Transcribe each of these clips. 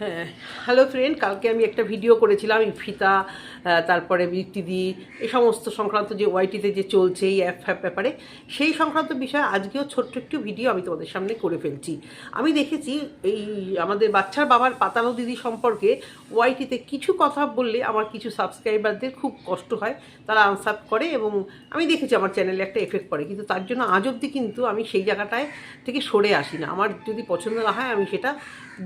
হ্যাঁ hello friend কালকে আমি একটা ভিডিও করেছিলাম ফিতা তারপরে বৃত্তিদি এই সমস্ত সংক্রান্ত যে ওয়াইটিতে যে চলছে, এই অ্যাপ ফ্যাপ ব্যাপারে, সেই সংক্রান্ত বিষয়ে আজকেও ছোট্ট একটু ভিডিও আমি তোমাদের সামনে করে ফেলছি। আমি দেখেছি এই আমাদের বাচ্চার বাবার পাতানো দিদি সম্পর্কে ওয়াইটিতে কিছু কথা বললে আমার কিছু সাবস্ক্রাইবারদের খুব কষ্ট হয়, তারা আনসার করে এবং আমি দেখেছি আমার চ্যানেলে একটা এফেক্ট পড়ে, কিন্তু তার জন্য আজ অবধি কিন্তু আমি সেই জায়গাটায় থেকে সরে আসি না। আমার যদি পছন্দ না হয় আমি সেটা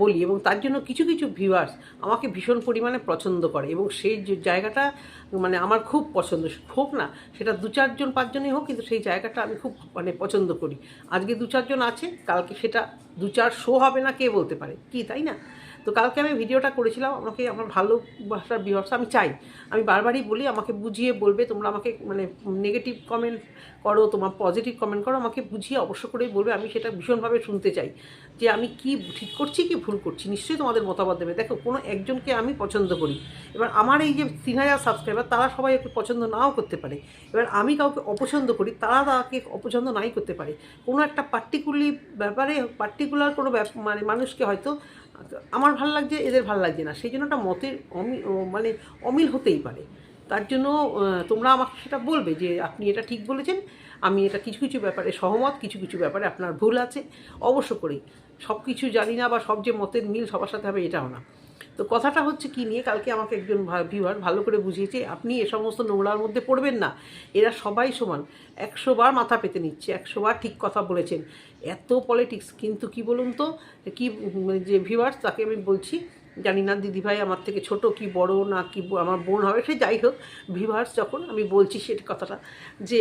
বলি এবং তার জন্য কিছু কিছু কিছু ভিউয়ার্স আমাকে ভীষণ পরিমাণে পছন্দ করে এবং সেই জায়গাটা মানে আমার খুব পছন্দ, হোক না, সেটা দু চারজন, পাঁচজনই হোক, কিন্তু সেই জায়গাটা আমি খুব মানে পছন্দ করি। আজকে দু চারজন আছে, কালকে সেটা দু চার শো হবে না, কে বলতে পারে? কি, তাই না? তো কালকে আমি ভিডিওটা করেছিলাম, আমাকে আমার ভালোবাসার ভিউয়ার্স আমি চাই। আমি বারবারই বলি, আমাকে বুঝিয়ে বলবে, তোমরা আমাকে মানে নেগেটিভ কমেন্ট করো, তোমার পজিটিভ কমেন্ট করো, আমাকে বুঝিয়ে অবশ্য করেই বলবে, আমি সেটা ভীষণভাবে শুনতে চাই। যে আমি কি ঠিক করছি, কি ভুল করছি, নিশ্চয়ই তোমাদের মতামত দেবে। দেখো, কোনো একজনকে আমি পছন্দ করি। এবার আমার এই যে তিন হাজার সাবস্ক্রাইবার তারা সবাই ওকে পছন্দ নাও করতে পারে। এবার আমি কাউকে অপছন্দ করি, তারা তাকে অপছন্দ নাই করতে পারে। কোনো একটা পার্টিকুলারলি ব্যাপারে পার্টিকুলার কোনো মানে মানুষকে হয়তো আমার ভালো লাগছে, এদের ভালো লাগছে না। সেই জন্য একটা মতের অমিল মানে অমিল হতেই পারে। তার জন্য তোমরা আমাকে সেটা বলবে যে, আপনি এটা ঠিক বলেছেন, আমি এটা কিছু কিছু ব্যাপারে সহমত, কিছু কিছু ব্যাপারে আপনার ভুল আছে। অবশ্য করেই। সব কিছু জানি না বা সব যে মতের মিল সবার সাথে হবে এটাও না। তো কথাটা হচ্ছে কি নিয়ে কালকে আমাকে একজন ভিউয়ার ভালো করে বুঝিয়েছে, আপনি এ সমস্ত নোংরার মধ্যে পড়বেন না। এরা সবাই সমান। একশো বার মাথা পেতে নিচ্ছে, একশো বার ঠিক কথা বলেছেন। এত পলিটিক্স কিন্তু কি বলুন তো, কি যে ভিউয়ার্স তাকে আমি বলছি, জানি না দিদিভাই আমার থেকে ছোট কি বড় না কি আমার বোন হবে, সে যাই হোক ভিভার্স যখন আমি বলছি সেটা কথাটা যে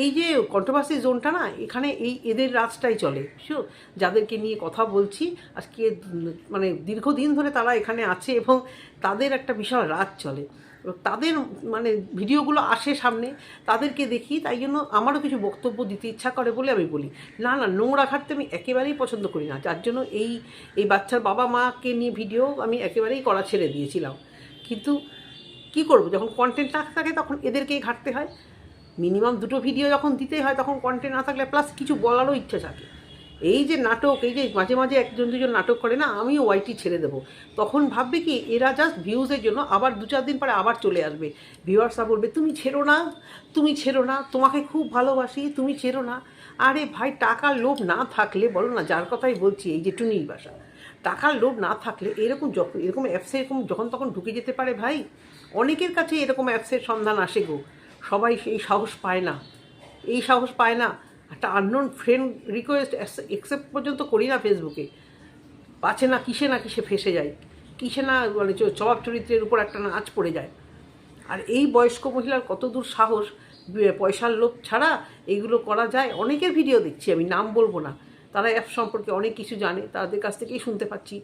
এই যে কন্ট্রোভার্সি জোনটা না, এখানে এই এদের রাজটাই চলে। বুঝছ যাদেরকে নিয়ে কথা বলছি, আজকে মানে দীর্ঘদিন ধরে তারা এখানে আছে এবং তাদের একটা বিশাল রাজ চলে। তাদের মানে ভিডিওগুলো আসে সামনে, তাদেরকে দেখি, তাই জন্য আমারও কিছু বক্তব্য দিতে ইচ্ছা করে বলে আমি বলি। না না, নোংরা ঘাটতে আমি একেবারেই পছন্দ করি না। যার জন্য এই এই বাচ্চার বাবা মাকে নিয়ে ভিডিও আমি একেবারেই করা ছেড়ে দিয়েছিলাম। কিন্তু কি করব? যখন কন্টেন্ট না থাকে, তখন এদেরকেই ঘাটতে হয়। মিনিমাম দুটো ভিডিও যখন দিতে হয়, তখন কন্টেন্ট না থাকলে প্লাস কিছু বলারও ইচ্ছা থাকে। এই যে নাটক, এই যে মাঝে মাঝে একজন দুজন নাটক করে না, আমিও ওয়াইটি ছেড়ে দেবো। তখন ভাববে কি, এরা জাস্ট ভিউজের জন্য আবার দু চার দিন পরে আবার চলে আসবে। ভিউয়ার্সরা বলবে, তুমি ছেড়ো না, তুমি ছেড়ো না, তোমাকে খুব ভালোবাসি, তুমি ছেড়ো না। আরে ভাই, টাকার লোভ না থাকলে, বলো না, যার কথাই বলছি, এই যে টুনির বাসা, টাকার লোভ না থাকলে এরকম যখন, এরকম অ্যাপসে এরকম যখন তখন ঢুকে যেতে পারে ভাই, অনেকের কাছে এরকম অ্যাপসের সন্ধান আসে গো। সবাই এই সাহস পায় না। এই সাহস পায় না। একটা আননোন ফ্রেন্ড রিকোয়েস্ট অ্যাকসেপ্ট পর্যন্ত করি না ফেসবুকে পাচ্ছে না, কিসে না কিসে ফেসে যায়। কিসে না মানে চ- স্বভাব চরিত্রের উপর একটা নাচ পড়ে যায়। আর এই বয়স্ক মহিলার কত দূর সাহস পয়সার লোভ ছাড়া এইগুলো করা যায়? অনেকের ভিডিও দেখছি, আমি নাম বলব না। তারা অ্যাপ সম্পর্কে অনেক কিছু জানে, তাদের কাছ থেকেই শুনতে পাচ্ছি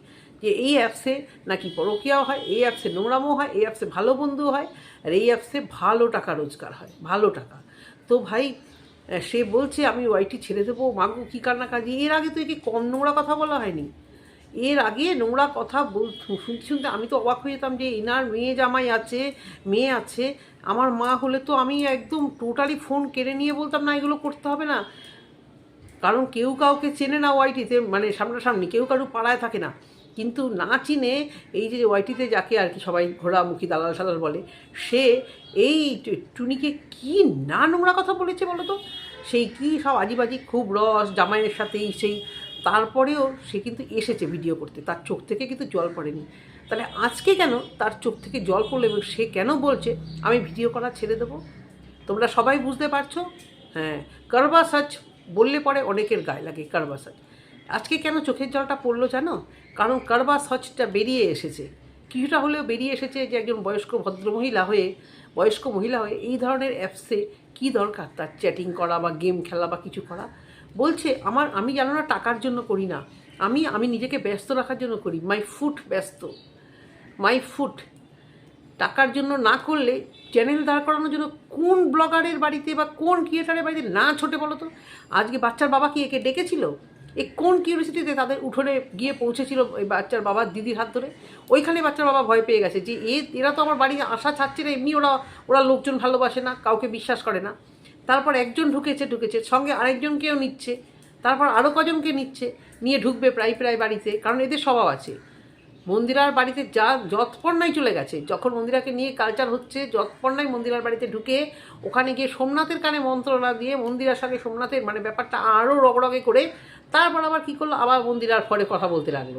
যে এই অ্যাপসে নাকি পরকীয়াও হয়, এই অ্যাপসে নোংরামও হয়, এই অ্যাপসে ভালো বন্ধু হয়, আর এই অ্যাপসে ভালো টাকা রোজগার হয়, ভালো টাকা। তো ভাই সে বলছে, আমি ওয়াইটি ছেড়ে দেবো, মাগু, কী কান্না কাজে এর আগে তো একে কম নোংরা কথা বলা হয়নি। এর আগে নোংরা কথা বল শুনতে শুনতে আমি তো অবাক হয়ে যেতাম যে এনার মেয়ে জামাই আছে, মেয়ে আছে, আমার মা হলে তো আমি একদম টোটালি ফোন কেড়ে নিয়ে বলতাম, না, এগুলো করতে হবে না। কারণ কেউ কাউকে চেনে না ওয়াইটিতে মানে সামনাসামনি, কেউ কারু পাড়ায় থাকে না। কিন্তু না চিনে এই যে ওয়াইটিতে যাকে আর কি সবাই ঘোড়ামুখী দালাল সালাল বলে, সে এই টুনিকে কি না নোংরা কথা বলেছে বলো তো? সেই কি সব আজিবাজি খুব রস, জামাইয়ের সাথেই সেই, তারপরেও সে কিন্তু এসেছে ভিডিও করতে। তার চোখ থেকে কিন্তু জল পড়েনি। তাহলে আজকে কেন তার চোখ থেকে জল পড়ল এবং সে কেন বলছে, আমি ভিডিও করা ছেড়ে দেবো? তোমরা সবাই বুঝতে পারছ? হ্যাঁ কারবা সাচ বললে পরে অনেকের গায়ে লাগে কারবা সাচ আজকে কেন চোখের জলটা পড়ল জানো? কারণ কারবা সচটা বেরিয়ে এসেছে। কিছুটা হলেও বেরিয়ে এসেছে যে একজন বয়স্ক ভদ্রমহিলা হয়ে, বয়স্ক মহিলা হয়ে এই ধরনের অ্যাপসে কি দরকার? তার চ্যাটিং করা বা গেম খেলা বা কিছু করা। বলছে, আমার, আমি জানো না টাকার জন্য করি না। আমি আমি নিজেকে ব্যস্ত রাখার জন্য করি। মাই ফুট ব্যস্ত। মাই ফুট টাকার জন্য না করলে চ্যানেল দাঁড় করানোর জন্য কোন ব্লগারের বাড়িতে বা কোন ক্রিয়েটারের বাড়িতে না ছোটে বলো তো? আজকে বাচ্চার বাবা কি একে ডেকেছিল? এ কোন কিউরিয়াসিটিতে তাদের উঠোনে গিয়ে পৌঁছেছিল ওই বাচ্চার বাবার দিদির হাত ধরে? ওইখানে বাচ্চার বাবা ভয় পেয়ে গেছে যে, এ, এরা তো আমার বাড়ি আসা ছাড়ছে না, এমনি ওরা ওরা লোকজন ভালোবাসে না, কাউকে বিশ্বাস করে না। তারপর একজন ঢুকেছে ঢুকেছে, সঙ্গে আরেকজনকেও নিচ্ছে। তারপর আরও কজনকে নিচ্ছে, নিয়ে ঢুকবে প্রায় প্রায় বাড়িতে, কারণ এদের স্বভাব আছে। মন্দিরার বাড়িতে যা যৎপর্ণাই চলে গেছে, যখন মন্দিরাকে নিয়ে কালচার হচ্ছে যৎপর্ণাই মন্দিরার বাড়িতে ঢুকে ওখানে গিয়ে সোমনাথের কানে মন্ত্রণা দিয়ে মন্দিরার সঙ্গে সোমনাথের মানে ব্যাপারটা আরও রগরগে করে তারপর আবার কী করল? আবার মন্দিরার ফলে কথা বলতে লাগল।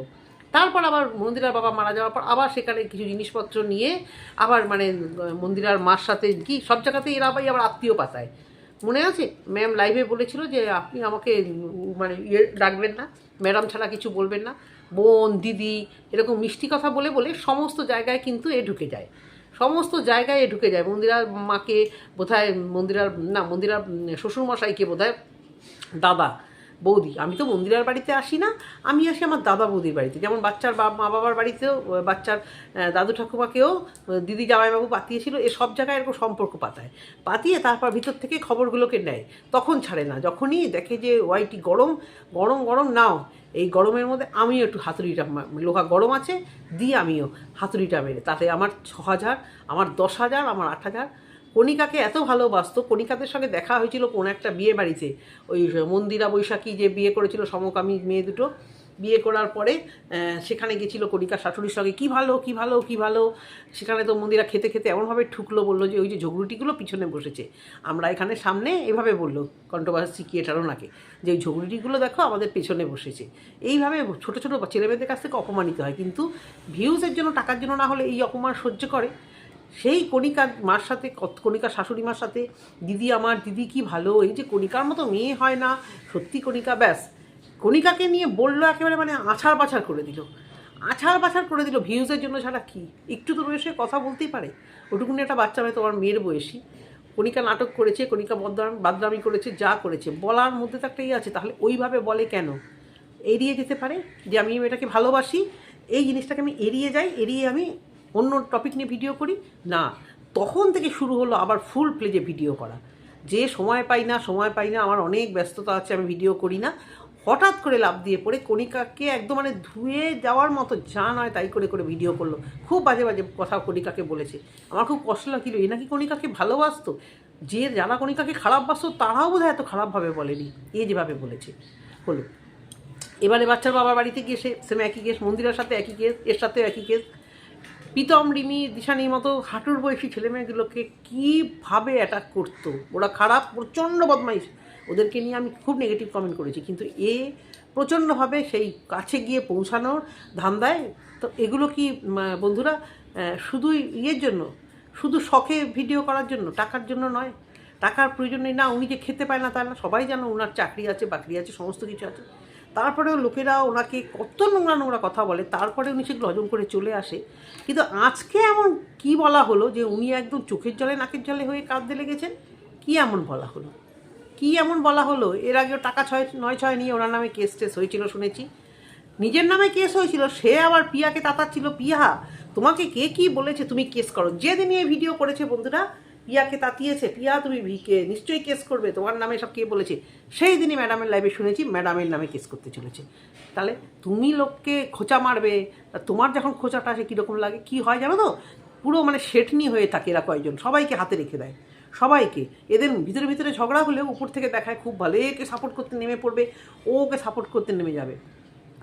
তারপর আবার মন্দিরার বাবা মারা যাওয়ার পর আবার সেখানে কিছু জিনিসপত্র নিয়ে আবার মানে মন্দিরার মার সাথে কি সব জায়গাতেই এরা আবার আবার আত্মীয় পাতায়। মনে আছে? ম্যাম লাইভে বলেছিল যে আপনি আমাকে মানে ইয়ে ডাকবেন না ম্যাডাম ছাড়া কিছু বলবেন না। বোন, দিদি, এরকম মিষ্টি কথা বলে বলে সমস্ত জায়গায় কিন্তু এ ঢুকে যায়। সমস্ত জায়গায় এ ঢুকে যায়। মন্দিরার মাকে বোধহয় মন্দিরার, না, মন্দিরার শ্বশুরমশাইকে বোধহয় দাদা বৌদি। আমি তো মন্দিরার বাড়িতে আসি না, আমি আসি আমার দাদা বৌদির বাড়িতে। যেমন বাচ্চার মা বাবার বাড়িতেও বাচ্চার দাদু ঠাকুমাকেও দিদি জামাইবাবু পাতিয়েছিল, এ সব জায়গায় এরকম সম্পর্ক পাতায়। পাতিয়ে তারপর ভিতর থেকে খবরগুলোকে নেয়। তখন ছাড়ে না। যখনই দেখে যে ওয়াইটি গরম গরম গরম, নাও। এই গরমের মধ্যে আমিও একটু হাতুড়িটা লোহা গরম আছে, দিয়ে আমিও হাতুড়িটা মেরে। তাতে আমার ছ হাজার, আমার দশ হাজার, আমার আট হাজার কণিকাকে এত ভালোবাসতো, কণিকাদের সঙ্গে দেখা হয়েছিল কোনো একটা বিয়ে বাড়িতে। ওই মন্দিরা বৈশাখী যে বিয়ে করেছিল, সমকামী মেয়ে দুটো, বিয়ে করার পরে সেখানে গেছিল কণিকা শাশুড়ির সঙ্গে, কী ভালো কী ভালো কী ভালো? সেখানে তো মন্দিরা খেতে খেতে এমনভাবে ঠুকলো, বলল যে, ওই যে ঝগড়ুটিগুলো পিছনে বসেছে। আমরা এখানে সামনে এভাবে বলল কন্ট্রোভার্সি ক্রিয়েটার ওনাকে যে ওই ঝগড়ুটিগুলো দেখো আমাদের পেছনে বসেছে। এইভাবে ছোটো ছোটো ছেলেমেয়েদের কাছ থেকে অপমানিত হয়। কিন্তু ভিউজের জন্য, টাকার জন্য না হলে এই অপমান সহ্য করে। সেই কণিকার মার সাথে কণিকার শাশুড়ি মার সাথে, দিদি আমার, দিদি কি ভালো? এই যে কণিকার মতো মেয়ে হয় না, সত্যি কণিকা, ব্যাস। কণিকাকে নিয়ে বলল একেবারে মানে আছাড় পাছাড় করে দিল। আছাড় পাছাড় করে দিল ভিউজের জন্য ছাড়া কি? একটু তো বয়সে কথা বলতেই পারে। ওটুকুনি একটা বাচ্চা হয়তো তোমার মেয়ের বয়সী। কণিকা নাটক করেছে, কণিকা বদনাম, বাদনামি করেছে, যা করেছে। বলার মধ্যে তো একটা ইয়ে আছে, তাহলে ওইভাবে বলে কেন? এড়িয়ে যেতে পারে? যে আমি এটাকে ভালোবাসি, এই জিনিসটাকে আমি এড়িয়ে যাই, এড়িয়ে আমি অন্য টপিক নিয়ে ভিডিও করি? না। তখন থেকে শুরু হলো আবার ফুল প্লেজে ভিডিও করা। যে সময় পাই না, সময় পাই না, আমার অনেক ব্যস্ততা আছে, আমি ভিডিও করি না। হঠাৎ করে লাভ দিয়ে পড়ে কণিকাকে একদম মানে ধুয়ে যাওয়ার মতো যা নয় তাই করে করে ভিডিও করল। খুব বাজে বাজে কথা কণিকাকে বলেছে। আমার খুব কষ্ট লাগছিল, এ নাকি কণিকাকে ভালোবাসতো? যে যারা কণিকাকে খারাপ বাসতো, তারাও বোধহয় এত খারাপভাবে বলেনি। এ যেভাবে বলেছে। হলো। এবারে বাচ্চার বাবার বাড়িতে গিয়ে সে, সেম একই কেস মন্দিরের সাথে একই কেস এর সাথে একই কেস প্রীতম, রিমি, দিশানির মতো হাঁটুর বয়সী ছেলেমেয়েগুলোকে কীভাবে অ্যাটাক করতো? ওরা খারাপ, প্রচণ্ড বদমাইশ। ওদেরকে নিয়ে আমি খুব নেগেটিভ কমেন্ট করেছি। কিন্তু এ প্রচণ্ডভাবে সেই কাছে গিয়ে পৌঁছানোর ধান্দায়, তো এগুলো কি বন্ধুরা শুধুই ইয়ের জন্য? শুধু শখে ভিডিও করার জন্য? টাকার জন্য নয়। টাকার প্রয়োজন নেই। না, উনি যে খেতে পায় না তা না। সবাই জানো ওনার চাকরি আছে, বাকরি আছে, সমস্ত কিছু আছে। তারপরেও লোকেরা ওনাকে কত নোংরা নোংরা কথা বলে, তারপরে উনি সেগুলো হজম করে চলে আসে। কিন্তু আজকে এমন কি বলা হলো যে উনি একদম চোখের জলে নাকের জলে হয়ে কাঁদতে লেগেছেন? কি এমন বলা হলো? কি এমন বলা হলো? এর আগেও টাকা ছয়, নয় ছয় নিয়ে ওনার নামে কেস টেস হয়েছিল শুনেছি। নিজের নামে কেস হয়েছিল, সে আবার পিয়াকে তাতাচ্ছিল, পিয়া, তোমাকে কে কি বলেছে তুমি কেস করো? যেদিন এই ভিডিও করেছে বন্ধুরা পিয়াকে তাতিয়েছে পিয়া তুমি ভি- কে- নিশ্চয়ই কেস করবে, তোমার নামে সব কে বলেছে? সেই দিনই ম্যাডামের লাইভে শুনেছি ম্যাডামের নামে কেস করতে চলেছে। তাহলে তুমি লোককে খোঁচা মারবে তোমার যখন খোঁচাটা আসে কীরকম লাগে, কি হয় জানো তো? পুরো মানে শেটনি হয়ে থাকে এরা কয়েকজন সবাইকে হাতে রেখে দেয়। সবাইকে, এদের ভিতরে ভিতরে ঝগড়া হলেও উপর থেকে দেখায় খুব ভালো, একে সাপোর্ট করতে নেমে পড়বে, ওকে সাপোর্ট করতে নেমে যাবে।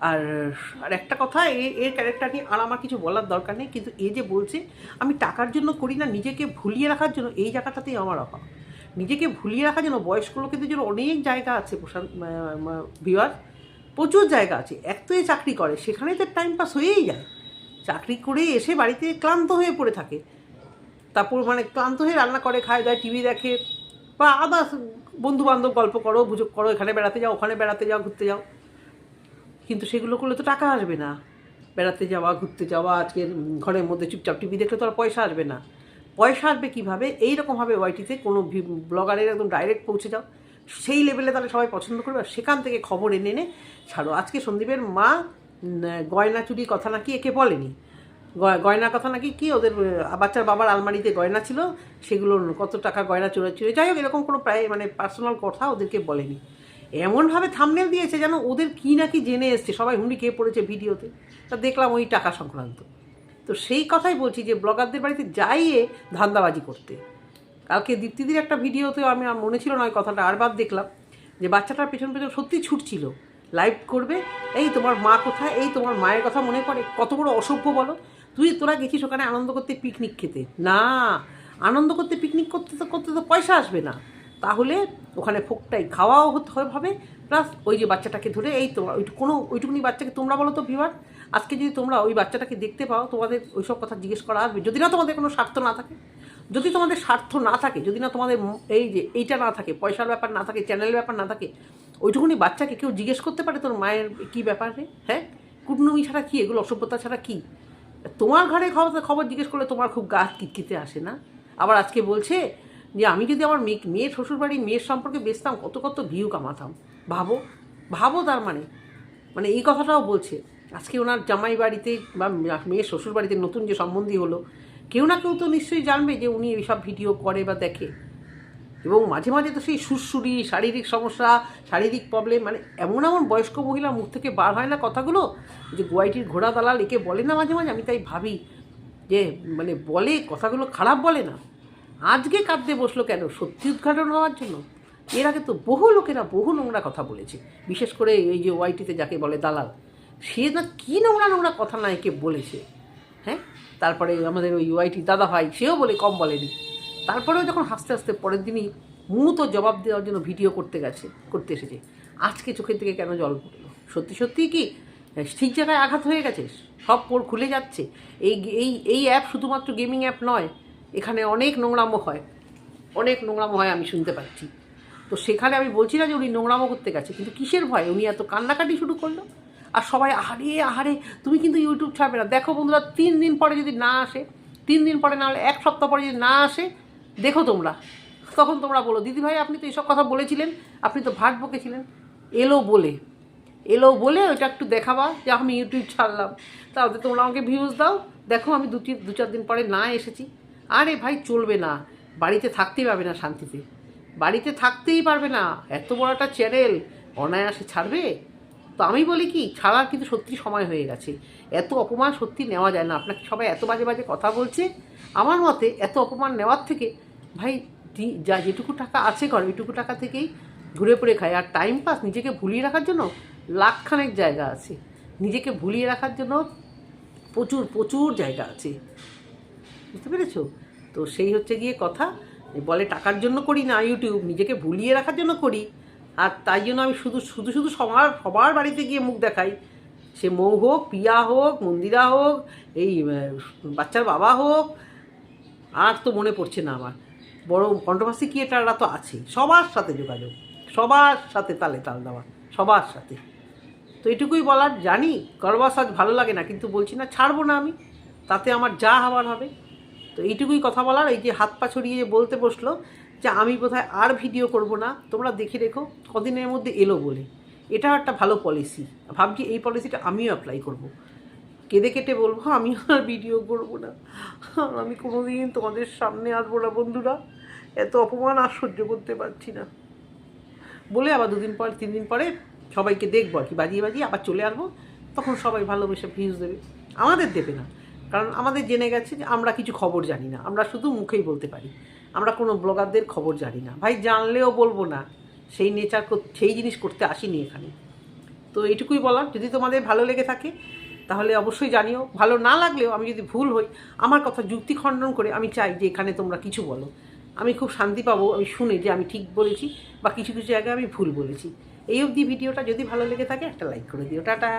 আর আর একটা কথা, এ- এর ক্যারেক্টার নিয়ে আর আমার কিছু বলার দরকার নেই, কিন্তু এ যে বলছে, আমি টাকার জন্য করি না, নিজেকে ভুলিয়ে রাখার জন্য, এই জায়গাটাতেই আমার অভাব। নিজেকে ভুলিয়ে রাখার জন্য বয়স্ক লোকেদের জন্য অনেক জায়গা আছে, প্রশান্ত ভিওয়ার প্রচুর জায়গা আছে। এক তো এ চাকরি করে, সেখানে তো টাইম পাস হয়েই যায়। চাকরি করে এসে বাড়িতে ক্লান্ত হয়ে পড়ে থাকে। তারপর মানে ক্লান্ত হয়ে রান্না করে, খায় দায় টিভি দেখে, বা আদার্স বন্ধু বান্ধব গল্প করো বুঝো করো, এখানে বেড়াতে যাও, ওখানে বেড়াতে যাও, ঘুরতে যাও। কিন্তু সেগুলো করলে তো টাকা আসবে না। বেড়াতে যাওয়া, ঘুরতে যাওয়া, আজকের ঘরের মধ্যে চুপচাপ টিভি দেখলে তো আর পয়সা আসবে না। পয়সা আসবে কীভাবে? এইরকমভাবে ওয়াইটিতে কোনো ব্লগারের একদম ডাইরেক্ট পৌঁছে যাও। সেই লেভেলে তাহলে সবাই পছন্দ করবে আর সেখান থেকে খবর এনে এনে ছাড়ো। আজকে সন্দীপের মা গয়না চুরি কথা নাকি একে বলেনি। গয়- গয়নার কথা নাকি কি ওদের বাচ্চার বাবার আলমারিতে গয়না ছিল সেগুলো কত টাকা গয়না চলে ছিল যাই হোক, এরকম কোনো প্রায় মানে পার্সোনাল কথা ওদেরকে বলেনি। এমনভাবে থামনেল দিয়েছে যেন ওদের কি নাকি জেনে এসছে। সবাই হুন্ডি খেয়ে পড়েছে ভিডিওতে। তা দেখলাম ওই টাকা সংক্রান্ত। তো সেই কথাই বলছি যে, ব্লগারদের বাড়িতে যাইয়ে ধান্দাবাজি করতে। কালকে দীপ্তিদির একটা ভিডিওতে আমি, আমার মনে ছিল না কথাটা আরবার দেখলাম যে, বাচ্চাটার পেছন পেছন সত্যি ছুটছিল। লাইভ করবে, এই তোমার মা কোথায়? এই তোমার মায়ের কথা মনে পড়ে? কত বড় অসভ্য বলো। তুই তোরা গেছিস ওখানে আনন্দ করতে পিকনিক খেতে। না, আনন্দ করতে পিকনিক করতে তো করতে তো পয়সা আসবে না। তাহলে ওখানে ফোকটাই খাওয়াও হতে হবে প্লাস ওই যে বাচ্চাটাকে ধরে এই তোমরা ওই কোনো ওইটুকুনি বাচ্চাকে তোমরা বলো তো ভিভার আজকে যদি তোমরা ওই বাচ্চাটাকে দেখতে পাও, তোমাদের ওইসব কথা জিজ্ঞেস করা আসবে। যদি না তোমাদের কোনো স্বার্থ না থাকে, যদি তোমাদের স্বার্থ না থাকে, যদি না তোমাদের এই যে এইটা না থাকে, পয়সার ব্যাপার না থাকে চ্যানেলের ব্যাপার না থাকে, ওইটুকুনি বাচ্চাকে কেউ জিজ্ঞেস করতে পারে তোর মায়ের কী ব্যাপারে হ্যাঁ? কুটনুমি ছাড়া কী? এগুলো অসভ্যতা ছাড়া কী? তোমার ঘরে খবর খবর জিজ্ঞেস করলে তোমার খুব গা কিতকিতে আসে না? আবার আজকে বলছে যে আমি যদি আমার মেয়ে মেয়ের শ্বশুরবাড়ির মেয়ের সম্পর্কে বেচতাম, কত কত ভিউ কামাতাম। ভাবো ভাবো তার মানে। মানে এই কথাটাও বলছে। আজকে ওনার জামাই বাড়িতে বা মেয়ের শ্বশুর বাড়িতে নতুন যে সম্বন্ধী হলো, কেউ না কেউ তো নিশ্চয়ই জানবে যে উনি এইসব ভিডিও করে বা দেখে। এবং মাঝে মাঝে তো সেই সুরসুরি শারীরিক সমস্যা, শারীরিক প্রবলেম মানে এমন এমন বয়স্ক মহিলা মুখ থেকে বার হয় না কথাগুলো, যে গোয়াইটির ঘোড়া দালাল একে বলে না মাঝে মাঝে, আমি তাই ভাবি। যে মানে বলে, কথাগুলো খারাপ বলে না। আজকে কাঁদতে বসল কেন? সত্যি উদ্ঘাটন হওয়ার জন্য? এর আগে তো বহু লোকেরা বহু নোংরা কথা বলেছে। বিশেষ করে এই যে ওয়াইটিতে যাকে বলে দালাল, সে না কী নোংরা নোংরা কথা না একে বলেছে। হ্যাঁ? তারপরে আমাদের ওই ওয়াইটি দাদা ভাই, সেও বলে, কম বলেনি। তারপরেও যখন হাসতে হাসতে পরের দিনই মূত জবাব দেওয়ার জন্য ভিডিও করতে গেছে, করতে এসেছে। আজকে চোখের থেকে কেন জল পড়ল? সত্যি সত্যি কি? ঠিক জায়গায় আঘাত হয়ে গেছে? সব পোর খুলে যাচ্ছে। এই এই এই অ্যাপ শুধুমাত্র গেমিং অ্যাপ নয় এখানে অনেক নোংরামো হয়। অনেক নোংরামো হয় আমি শুনতে পাচ্ছি। তো সেখানে আমি বলছি না যে উনি নোংরামো করতে গেছে, কিন্তু কিসের ভয়? উনি এত কান্নাকাটি শুরু করল। আর সবাই, আহারে আহারে, তুমি কিন্তু ইউটিউব ছাড়বে না। দেখো বন্ধুরা, তিন দিন পরে যদি না আসে, তিন দিন পরে না হলে এক সপ্তাহ পরে যদি না আসে, দেখো তোমরা। তখন তোমরা বলো, দিদি ভাই, আপনি তো এইসব কথা বলেছিলেন, আপনি তো ভাট বকেছিলেন। এলো বলে এলো বলে ওইটা একটু দেখাবা যে আমি ইউটিউব ছাড়লাম। তাহলে তোমরা আমাকে ভিউজ দাও। দেখো আমি দু দু চার দিন পরে না এসেছি। আরে ভাই, চলবে না। বাড়িতে থাকতেই পারবে না শান্তিতে। বাড়িতে থাকতেই পারবে না। এত বড় একটা চ্যানেল অনায়াসে ছাড়বে? তো আমি বলি কি, ছাড়ার কিন্তু সত্যি সময় হয়ে গেছে। এত অপমান সত্যি নেওয়া যায় না। আপনাকে সবাই এত বাজে বাজে কথা বলছে। আমার মতে এত অপমান নেওয়ার থেকে, ভাই যা যেটুকু টাকা আছে ঘর ওইটুকু টাকা থেকেই ঘুরে পড়ে খায়। আর টাইম পাস নিজেকে ভুলিয়ে রাখার জন্য লাখখানেক জায়গা আছে। নিজেকে ভুলিয়ে রাখার জন্য প্রচুর প্রচুর জায়গা আছে। বুঝতে পেরেছ? তো সেই হচ্ছে গিয়ে কথা বলে টাকার জন্য করি না ইউটিউব, নিজেকে ভুলিয়ে রাখার জন্য করি। আর তাই জন্য আমি শুধু শুধু শুধু সবার সবার বাড়িতে গিয়ে মুখ দেখাই। সে মৌ হোক, পিয়া হোক, মন্দিরা হোক, এই বাচ্চার বাবা হোক, আর তো মনে পড়ছে না আমার। বড় কন্ট্রোভার্সি ক্রিয়েটাররা তো আছে, সবার সাথে যোগাযোগ, সবার সাথে তালে তাল দেওয়া, সবার সাথে। তো এটুকুই বলার, জানি, গর্বাস আজ ভালো লাগে না, কিন্তু বলছি না ছাড়বো না আমি, তাতে আমার যা হওয়ার হবে। তো এইটুকুই কথা বলার, এই যে হাত পা ছড়িয়ে বলতে বসল যে আমি বোধহয় আর ভিডিও করব না, তোমরা দেখে রেখো, কদিনের মধ্যে এলো বলে। এটাও একটা ভালো পলিসি ভাবছি এই পলিসিটা আমিও অ্যাপ্লাই করব। কেঁদে কেটে বলব আমি আর ভিডিও করব না। আমি কোনো কোনোদিন তোমাদের সামনে আসব না, বন্ধুরা। এত অপমান আর সহ্য করতে পারছি না। বলে আবার দুদিন পর তিন দিন পরে সবাইকে দেখব আর কি, বাজিয়ে বাজিয়ে আবার চলে আসব। তখন সবাই ভালোবেসে ভিউজ দেবে। আমাদের দেবে না। কারণ আমাদের জেনে গেছে যে আমরা কিছু খবর জানি না, আমরা শুধু মুখেই বলতে পারি। আমরা কোনো ব্লগারদের খবর জানি না। ভাই, জানলেও বলব না। সেই নেচার সেই জিনিস করতে আসিনি এখানে। তো এইটুকুই বলার। যদি তোমাদের ভালো লেগে থাকে, তাহলে অবশ্যই জানিও। ভালো না লাগলেও আমি যদি ভুল হই, আমার কথা যুক্তি খণ্ডন করে আমি চাই যে এখানে তোমরা কিছু বলো। আমি খুব শান্তি পাবো, আমি শুনে যে আমি ঠিক বলেছি বা কিছু কিছু জায়গায় আমি ভুল বলেছি। এই অবধি ভিডিওটা যদি ভালো লেগে থাকে, একটা লাইক করে দিও। টাটা!